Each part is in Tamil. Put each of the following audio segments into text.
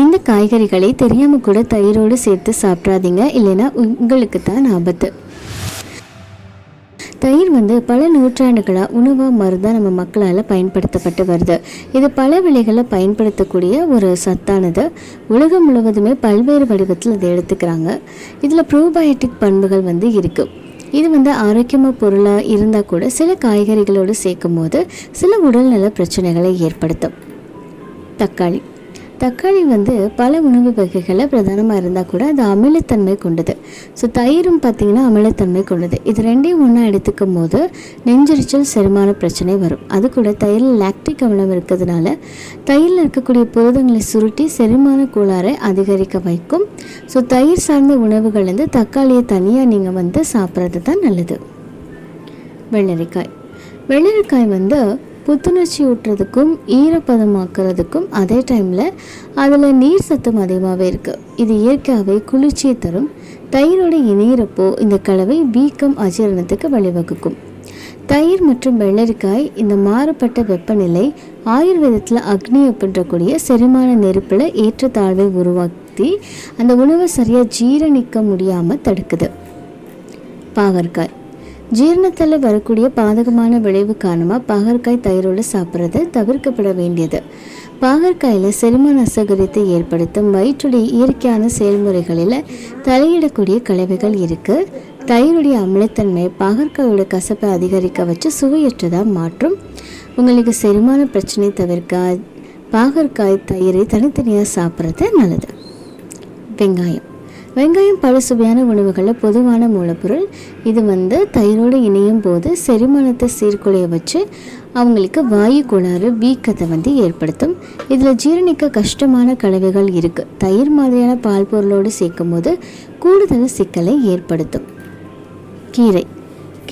இந்த காய்கறிகளை தெரியாமல் கூட தயிரோடு சேர்த்து சாப்பிட்றாதீங்க இல்லைன்னா உங்களுக்கு தான் ஆபத்து. தயிர் வந்து பல நூற்றாண்டுகளாக உணவாக மருந்தாக நம்ம மக்களால் பயன்படுத்தப்பட்டு வருது. இது பல விலைகளில் பயன்படுத்தக்கூடிய ஒரு சத்தானது. உலகம் முழுவதுமே பல்வேறு வடிவத்தில் இதை எடுத்துக்கிறாங்க. இதில் ப்ரோபயோட்டிக் பண்புகள் வந்து இருக்குது இது வந்து ஆரோக்கியமாக பொருளாக இருந்தால் கூட சில காய்கறிகளோடு சேர்க்கும் போது சில உடல்நல பிரச்சனைகளை ஏற்படுத்தும். தக்காளி. தக்காளி வந்து பல உணவு வகைகளில் பிரதானமாக இருந்தால் கூட அது அமிலத்தன்மை கொண்டது. ஸோ தயிரும் பார்த்திங்கன்னா அமிலத்தன்மை கொண்டது. இது ரெண்டையும் ஒன்றா எடுத்துக்கும் போது நெஞ்சரிச்சல் செரிமான பிரச்சனை வரும். அது கூட தயிரில் லாக்டிக் அமிலம் இருக்கிறதுனால தயிரில் இருக்கக்கூடிய புரதங்களை சுருட்டி செரிமான கோளாறை அதிகரிக்க வைக்கும். ஸோ தயிர் சார்ந்த உணவுகள் வந்து தக்காளியை தனியாக நீங்கள் வந்து சாப்பிட்றது தான் நல்லது. வெள்ளரிக்காய். வெள்ளரிக்காய் வந்து புத்துணர்ச்சி ஊட்டுறதுக்கும் ஈரப்பதமாக்குறதுக்கும் அதே டைமில் அதில் நீர் சத்தம் அதிகமாகவே இருக்குது இது இயற்கையாகவே குளிர்ச்சியை தரும். தயிரோடு இணையிறப்போ இந்த கலவை வீக்கம் அஜீரணத்துக்கு வழிவகுக்கும். தயிர் மற்றும் வெள்ளரிக்காய் இந்த மாறுபட்ட வெப்பநிலை ஆயுர்வேதத்தில் அக்னி அப்படின்றக்கூடிய செரிமான நெருப்பில் ஏற்றத்தாழ்வை உருவாக்கி அந்த உணவை சரியாக ஜீரணிக்க முடியாமல் தடுக்குது. பாகற்காய். ஜீரணத்தில் வரக்கூடிய பாதகமான விளைவு காரணமாக பாகற்காய் தயிரோடு சாப்பிட்றது தவிர்க்கப்பட வேண்டியது. பாகற்காயில் செரிமான அசகரித்தை ஏற்படுத்தும் வயிற்றுடைய இயற்கையான செயல்முறைகளில் தலையிடக்கூடிய கலவைகள் இருக்குது தயிருடைய அமிலத்தன்மை பாகற்காயோட கசப்பை அதிகரிக்க வச்சு சுவையற்றதாக மாற்றும். உங்களுக்கு செரிமான பிரச்சனை தவிர்க்க பாகற்காய் தயிரை தனித்தனியாக சாப்பிட்றது நல்லது. வெங்காயம். வெங்காயம் பல சுவையான உணவுகளில் பொதுவான மூலப்பொருள். இது வந்து தயிரோடு இணையும் போது செரிமானத்தை சீர்குலைய வச்சு அவங்களுக்கு வாயு கோளாறு வீக்கத்தை வந்து ஏற்படுத்தும். இதில் ஜீரணிக்க கஷ்டமான கலவைகள் இருக்குது தயிர் மாதிரியான பால் பொருளோடு சேர்க்கும் போது கூடுதல் சிக்கலை ஏற்படுத்தும். கீரை.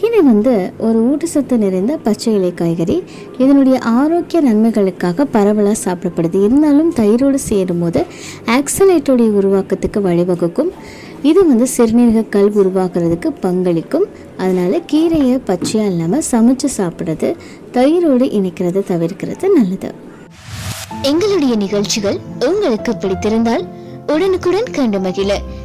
கீரை வந்து ஒரு ஊட்டச்சத்து நிறைந்த பச்சை இலை காய்கறி இதனுடைய ஆரோக்கிய நன்மைகளுக்காக பரவலாக சாப்பிடப்படுது. இருந்தாலும் தயிரோடு சேரும்போது ஆக்சலேட்டோடைய உருவாக்கத்துக்கு வழிவகுக்கும். இது வந்து சிறுநீரக கல் உருவாக்குறதுக்கு பங்களிக்கும். அதனால் கீரையை பச்சையாக இல்லாமல் சமைச்சு சாப்பிட்றது தயிரோடு இணைக்கிறத தவிர்க்கிறது நல்லது. எங்களுடைய நிகழ்ச்சிகள் உங்களுக்கு பிடித்திருந்தால் உடனுக்குடன் கண்டு மகிழ.